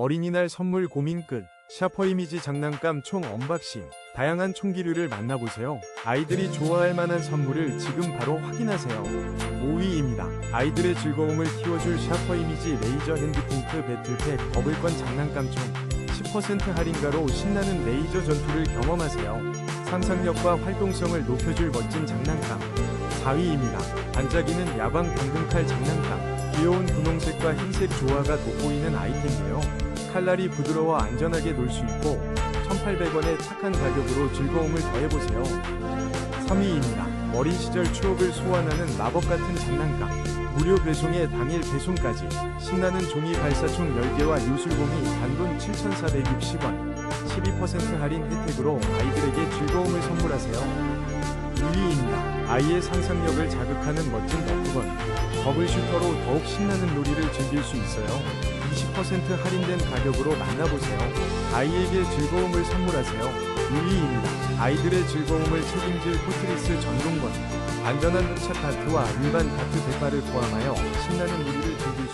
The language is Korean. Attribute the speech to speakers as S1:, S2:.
S1: 어린이날 선물 고민 끝. 샤퍼 이미지 장난감 총 언박싱. 다양한 총기류를 만나보세요. 아이들이 좋아할 만한 선물을 지금 바로 확인하세요. 5위입니다. 아이들의 즐거움을 키워줄 샤퍼 이미지 레이저 핸드핑크 배틀팩 버블건 장난감 총 10% 할인가로 신나는 레이저 전투를 경험하세요. 상상력과 활동성을 높여줄 멋진 장난감. 4위입니다. 반짝이는 야광 당근칼 장난감. 귀여운 분홍색과 흰색 조화가 돋보이는 아이템이에요. 칼날이 부드러워 안전하게 놀 수 있고 1,800원의 착한 가격으로 즐거움을 더해보세요. 3위입니다. 어린 시절 추억을 소환하는 마법 같은 장난감. 무료 배송에 당일 배송까지 신나는 종이 발사총 10개와 요술봉이 단돈 7,460원. 12% 할인 혜택으로 아이들에게 즐거움을 선물하세요. 2위입니다. 아이의 상상력을 자극하는 멋진 버프건. 버블 슈터로 더욱 신나는 놀이를 즐길 수 있어요. 20% 할인된 가격으로 만나보세요. 아이에게 즐거움을 선물하세요. 2위입니다. 아이들의 즐거움을 책임질 포트리스 전동건. 안전한 흡착 다트와 일반 다트 백발을 포함하여 신나는 놀이를 즐길